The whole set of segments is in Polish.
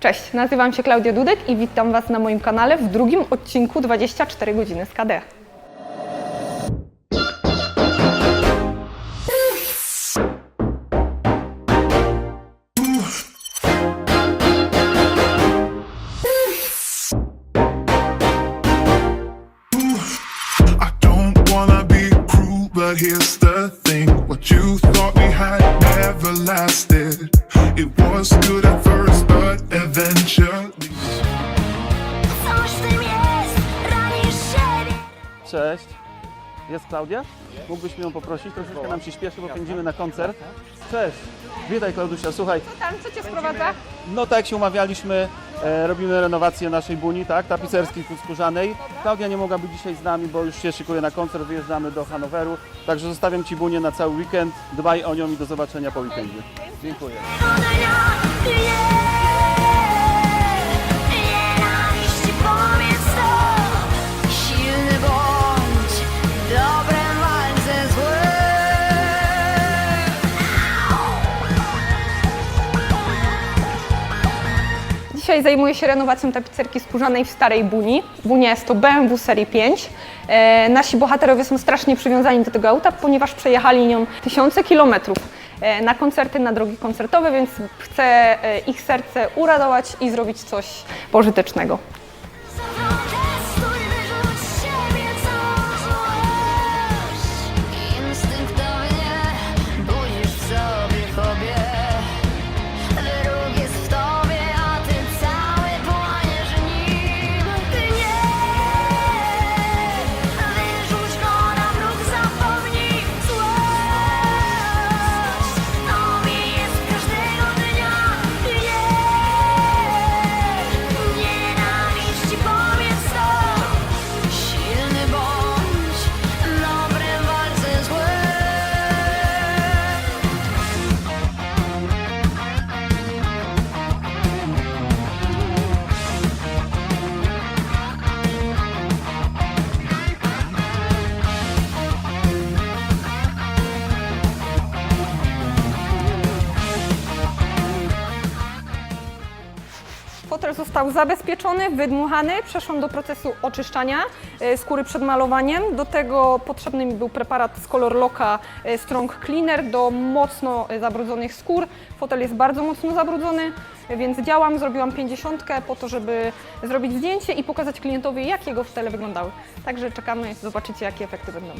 Cześć, nazywam się Klaudia Dudek i witam Was na moim kanale w drugim odcinku 24 godziny z KD. Here's the thing. What you thought we had never lasted. Jest Klaudia? Mógłbyś mi ją poprosić? Troszeczkę nam się śpieszy, bo pędzimy na koncert. Cześć. Witaj Klaudusia, słuchaj. Tam, co Cię sprowadza? No tak jak się umawialiśmy, e, robimy renowację naszej buni, tak? Tapicerskiej tu skórzanej. Klaudia nie mogła być dzisiaj z nami, bo już się szykuje na koncert, wyjeżdżamy do Hanoweru. Także zostawiam Ci bunię na cały weekend. Dbaj o nią i do zobaczenia po weekendzie. Dziękuję. Dzisiaj zajmuję się renowacją tapicerki skórzanej w Starej Buni. Bunia jest to BMW serii 5. E, nasi bohaterowie są strasznie przywiązani do tego auta, ponieważ przejechali nią tysiące kilometrów e, na koncerty, na drogi koncertowe, więc chcę e, ich serce uradować i zrobić coś pożytecznego. Fotel został zabezpieczony, wydmuchany, przeszłam do procesu oczyszczania e, skóry przed malowaniem. Do tego potrzebny mi był preparat z Color Locka e, Strong Cleaner do mocno e, zabrudzonych skór. Fotel jest bardzo mocno zabrudzony, więc działam, zrobiłam 50 po to, żeby zrobić zdjęcie i pokazać klientowi, jak jego fotele wyglądały. Także czekamy, zobaczycie, jakie efekty będą.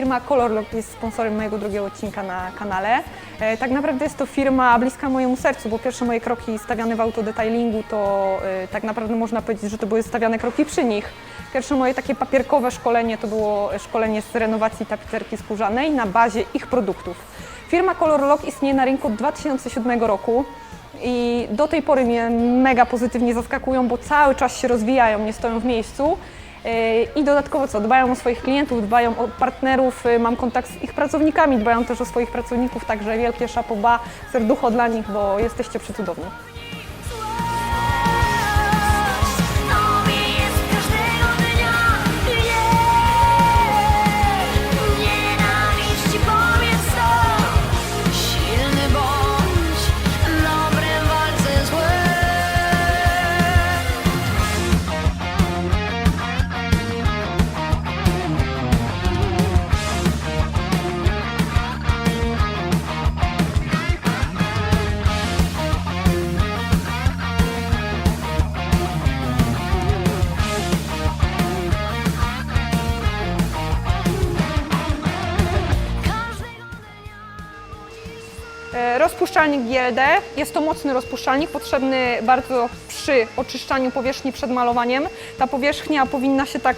Firma Colorlock jest sponsorem mojego drugiego odcinka na kanale. E, Tak naprawdę jest to firma bliska mojemu sercu, bo pierwsze moje kroki stawiane w autodetailingu to e, tak naprawdę można powiedzieć, że to były stawiane kroki przy nich. Pierwsze moje takie papierkowe szkolenie to było szkolenie z renowacji tapicerki skórzanej na bazie ich produktów. Firma Colorlock istnieje na rynku od 2007 roku. I do tej pory mnie mega pozytywnie zaskakują, bo cały czas się rozwijają, nie stoją w miejscu. Yy, I dodatkowo co, dbają o swoich klientów, dbają o partnerów, yy, mam kontakt z ich pracownikami, dbają też o swoich pracowników, także wielkie szapoba, serducho dla nich, bo jesteście przecudowni. Rozpuszczalnik GLD jest to mocny rozpuszczalnik, potrzebny bardzo przy oczyszczaniu powierzchni przed malowaniem. Ta powierzchnia powinna się tak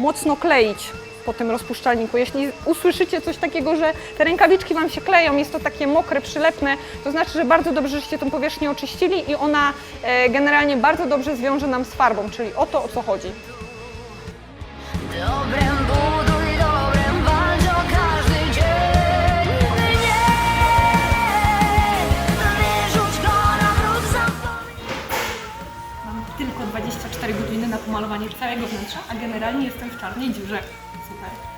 mocno kleić po tym rozpuszczalniku. Jeśli usłyszycie coś takiego, że te rękawiczki Wam się kleją, jest to takie mokre, przylepne, to znaczy, że bardzo dobrze żeście tą powierzchnię oczyścili i ona e, generalnie bardzo dobrze zwiąże nam z farbą, czyli o to, o co chodzi. Dobrem całego wnętrza, a generalnie jestem w czarnej dziurze. Super.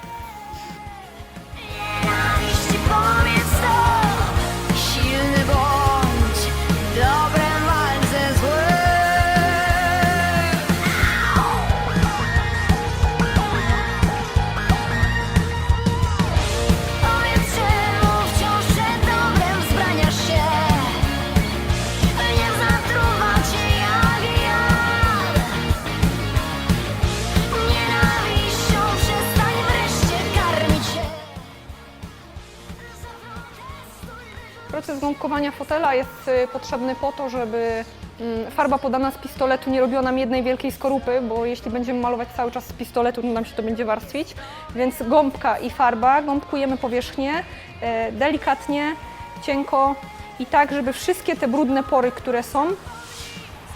Fotela jest y, potrzebny po to, żeby mm, farba podana z pistoletu nie robiła nam jednej wielkiej skorupy, bo jeśli będziemy malować cały czas z pistoletu, to nam się to będzie warstwić. Więc gąbka i farba, gąbkujemy powierzchnię e, delikatnie, cienko i tak, żeby wszystkie te brudne pory, które są,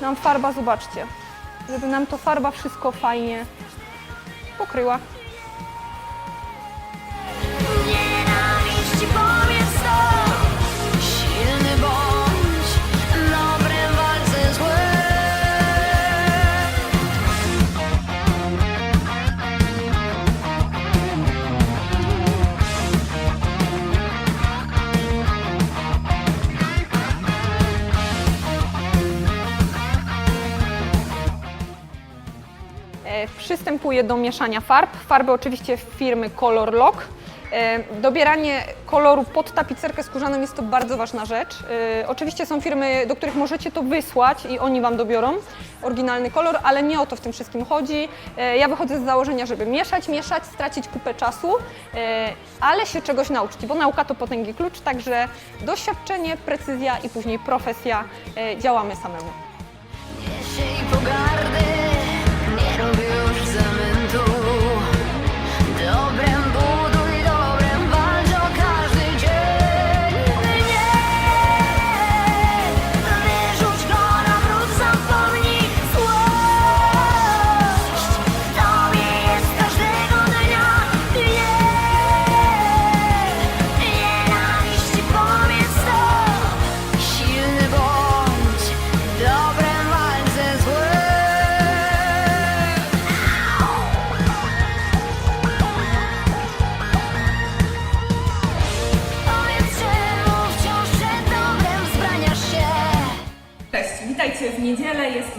nam farba, zobaczcie, żeby nam to farba wszystko fajnie pokryła. E, Przystępuję do mieszania farb. Farby oczywiście firmy Color Lock. E, Dobieranie koloru pod tapicerkę skórzaną jest to bardzo ważna rzecz. E, Oczywiście są firmy, do których możecie to wysłać i oni Wam dobiorą oryginalny kolor, ale nie o to w tym wszystkim chodzi. Ja wychodzę z założenia, żeby mieszać, mieszać, stracić kupę czasu, ale się czegoś nauczyć, bo nauka to potęgi klucz, także doświadczenie, precyzja i później profesja. Działamy samemu. I pogardy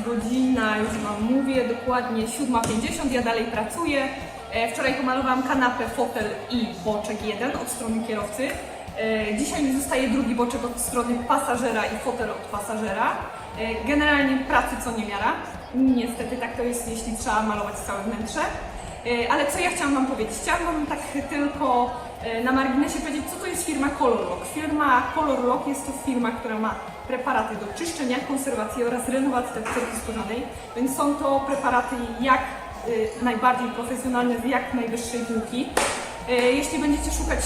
godzina, już Wam mówię, dokładnie 7.50, ja dalej pracuję. E, Wczoraj pomalowałam kanapę, fotel i boczek jeden od strony kierowcy. E, Dzisiaj mi zostaje drugi boczek od strony pasażera i fotel od pasażera. E, Generalnie pracy co niemiara. Niestety tak to jest, jeśli trzeba malować całe wnętrze. E, Ale co ja chciałam Wam powiedzieć? Chciałam Wam tak tylko e, na marginesie powiedzieć, co to jest firma Color Lock. Firma Color Lock jest to firma, która ma preparaty do czyszczenia, konserwacji oraz renowacji tapicerki skórzanej, więc są to preparaty jak y, najbardziej profesjonalne, z jak najwyższej półki. Jeśli będziecie szukać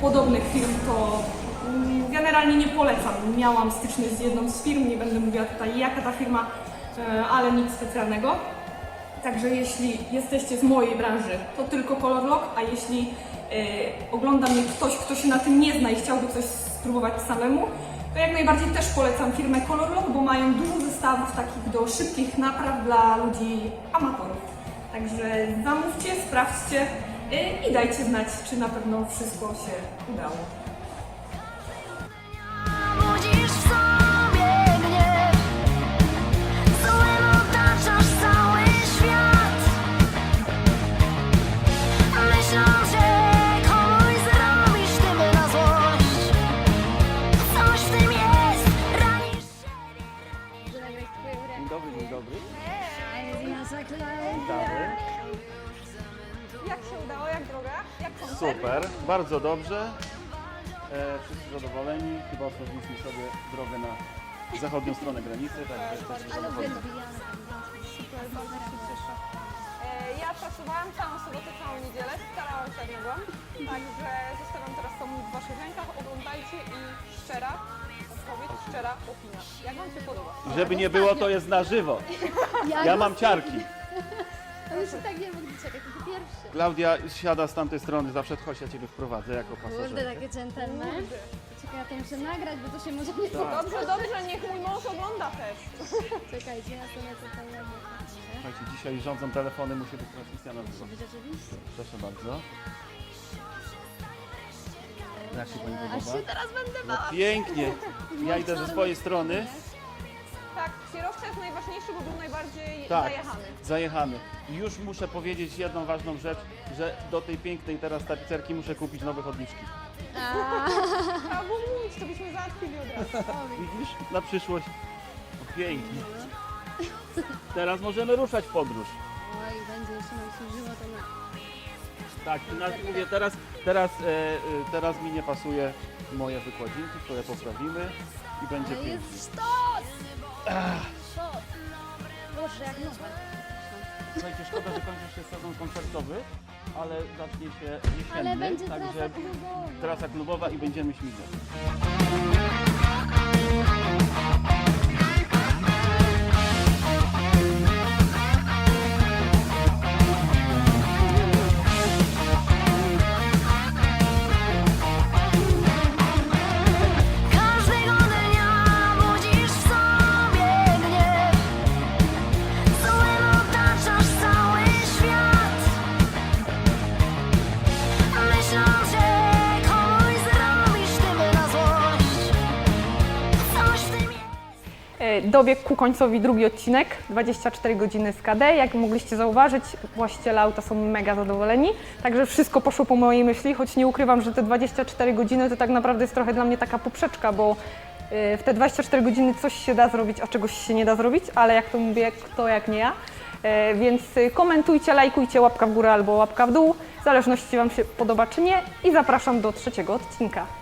podobnych firm, to mm, generalnie nie polecam. Miałam styczność z jedną z firm, nie będę mówiła tutaj jaka ta firma, ale nic specjalnego. Także jeśli jesteście z mojej branży, to tylko Lock, a jeśli e, ogląda mnie ktoś, kto się na tym nie zna i chciałby coś spróbować samemu, to jak najbardziej też polecam firmę Color Lock, bo mają dużo zestawów takich do szybkich napraw dla ludzi amatorów. Także zamówcie, sprawdźcie e, i dajcie znać, czy na pewno wszystko się udało. Bardzo dobrze. E, wszyscy zadowoleni. Chyba otworzyliśmy sobie drogę na zachodnią stronę granicy, także jesteśmy zadowoleni. E, Ja Pracowałam całą sobotę, całą niedzielę, starałam się jak mogłam. Także zostawiam teraz to w Waszych rękach, oglądajcie i szczera odpowiedź, szczera opinia. Jak Wam się podoba? Żeby nie było, to jest na żywo. Ja mam ciarki. Tak nie mogli czekać, to pierwszy. Klaudia siada z tamtej strony, zawsze chodź, ja Ciebie wprowadzę jako Kurde, pasażerkę. takie dżentelmen. Czekaj, ja to muszę nagrać, bo to się może nie Tak. podoba. Dobrze, dobrze, niech mój mąż ogląda też. Czekajcie, ja sobie tutaj. Słuchajcie, dzisiaj rządzą telefony, musi być transmisja na żywo. Być oczywiście. Proszę bardzo. Jak się Pani Aż podoba? się teraz będę No bała. pięknie. Ja idę ze swojej strony. Tak, kierowca jest najważniejszy, bo był najbardziej Tak. zajechany. Zajechany. I już muszę powiedzieć jedną ważną rzecz, że do tej pięknej teraz tapicerki muszę kupić nowe chodniczki. Trzeba było mówić, to byśmy załatwili od razu. Widzisz? Na przyszłość. O, pięknie. Teraz możemy ruszać w podróż. Oj, będzie jeszcze nam służyło to na... Tak, i na, mówię, teraz, teraz, e, e, teraz mi nie pasuje moje wykładzinki, które poprawimy i będzie Ale pięknie. jest sztos! Boże, jak nowe. Słuchajcie, szkoda, że kończy się sezon koncertowy, ale zacznie się jesienny, Ale będzie także trasa klubowa. trasa klubowa i będziemy śmigać. Dobiegł ku końcowi drugi odcinek, 24 godziny z KD. Jak mogliście zauważyć, właściciele auta są mega zadowoleni. Także wszystko poszło po mojej myśli, choć nie ukrywam, że te 24 godziny to tak naprawdę jest trochę dla mnie taka poprzeczka, bo e, w te 24 godziny coś się da zrobić, a czegoś się nie da zrobić, ale jak to mówię, kto jak nie ja. E, Więc e, komentujcie, lajkujcie, łapka w górę albo łapka w dół, w zależności Wam się podoba czy nie i zapraszam do trzeciego odcinka.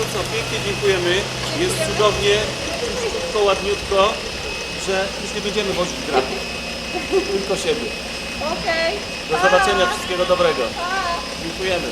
To co, pięknie dziękujemy. Jest cudownie, czyściutko, ładniutko, że już nie będziemy wozić grafik. Tylko siebie. Okej. Do zobaczenia, wszystkiego dobrego. Dziękujemy.